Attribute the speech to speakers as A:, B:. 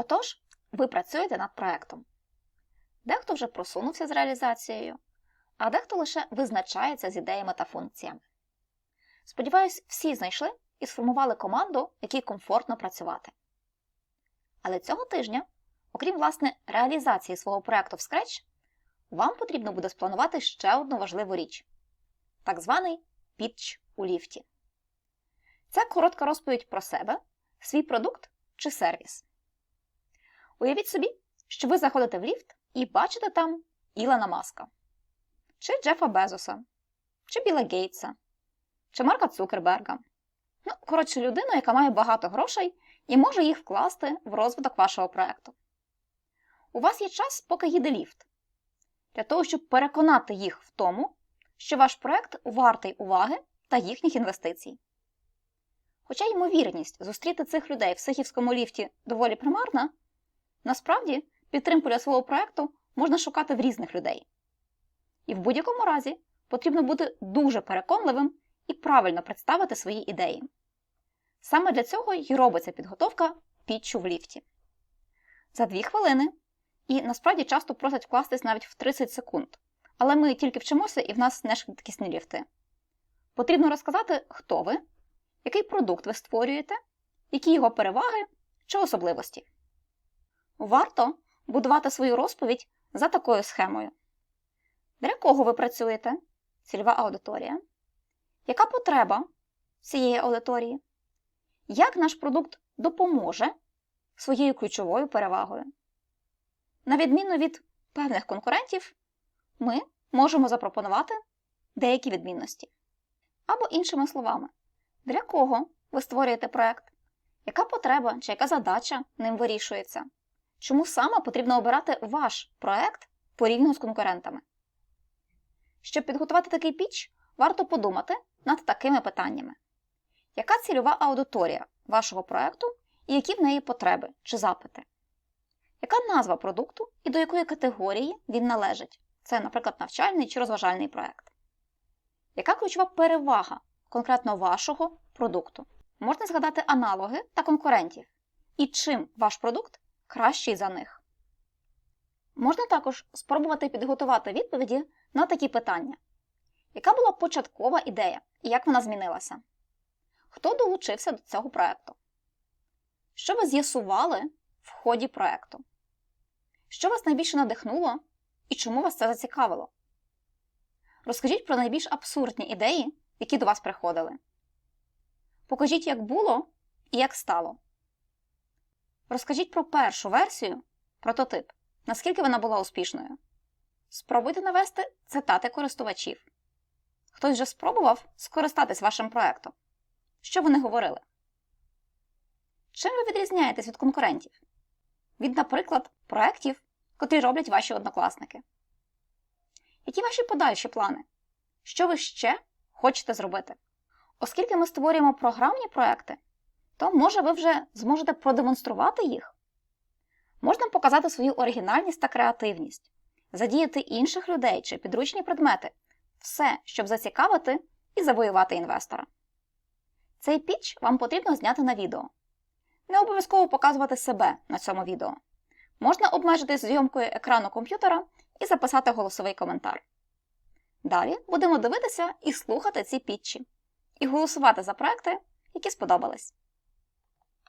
A: Отож, ви працюєте над проектом. Дехто вже просунувся з реалізацією, а дехто лише визначається з ідеями та функціями. Сподіваюсь, всі знайшли і сформували команду, якій комфортно працювати. Але цього тижня, окрім власне реалізації свого проекту в Scratch, вам потрібно буде спланувати ще одну важливу річ так званий пітч у ліфті. Це коротка розповідь про себе, свій продукт чи сервіс. Уявіть собі, що ви заходите в ліфт і бачите там Ілона Маска, чи Джефа Безоса, чи Біла Гейтса, чи Марка Цукерберга. Ну, коротше, людину, яка має багато грошей і може їх вкласти в розвиток вашого проекту. У вас є час, поки їде ліфт, для того, щоб переконати їх в тому, що ваш проект вартий уваги та їхніх інвестицій. Хоча ймовірність зустріти цих людей в Сихівському ліфті доволі примарна, насправді підтримку для свого проекту можна шукати в різних людей. І в будь-якому разі потрібно бути дуже переконливим і правильно представити свої ідеї. Саме для цього й робиться підготовка пітчу в ліфті. За дві хвилини, і насправді часто просять вкластись навіть в 30 секунд. Але ми тільки вчимося і в нас не швидкісні ліфти. Потрібно розказати, хто ви, який продукт ви створюєте, які його переваги чи особливості. Варто будувати свою розповідь за такою схемою. Для кого ви працюєте? Цільова аудиторія. Яка потреба цієї аудиторії? Як наш продукт допоможе своєю ключовою перевагою? На відміну від певних конкурентів, ми можемо запропонувати деякі відмінності. Або, іншими словами, для кого ви створюєте проект? Яка потреба чи яка задача ним вирішується? Чому саме потрібно обирати ваш проект порівняно з конкурентами? Щоб підготувати такий піч, варто подумати над такими питаннями: яка цільова аудиторія вашого проекту і які в неї потреби чи запити? Яка назва продукту і до якої категорії він належить? Це, наприклад, навчальний чи розважальний проект. Яка ключова перевага конкретно вашого продукту? Можна згадати аналоги та конкурентів, і чим ваш продукт кращий за них. Можна також спробувати підготувати відповіді на такі питання: яка була початкова ідея і як вона змінилася? Хто долучився до цього проекту? Що ви з'ясували в ході проекту? Що вас найбільше надихнуло і чому вас це зацікавило? Розкажіть про найбільш абсурдні ідеї, які до вас приходили. Покажіть, як було і як стало. Розкажіть про першу версію, прототип, наскільки вона була успішною. Спробуйте навести цитати користувачів. Хтось вже спробував скористатись вашим проектом. Що вони говорили? Чим ви відрізняєтесь від конкурентів? Від, наприклад, проєктів, котрі роблять ваші однокласники. Які ваші подальші плани? Що ви ще хочете зробити? Оскільки ми створюємо програмні проекти, то може ви вже зможете продемонструвати їх. Можна показати свою оригінальність та креативність, задіяти інших людей чи підручні предмети, все, щоб зацікавити і завоювати інвестора. Цей піч вам потрібно зняти на відео. Не обов'язково показувати себе на цьому відео. Можна обмежитись зйомкою екрану комп'ютера і записати голосовий коментар. Далі будемо дивитися і слухати ці пітчі, і голосувати за проекти, які сподобались.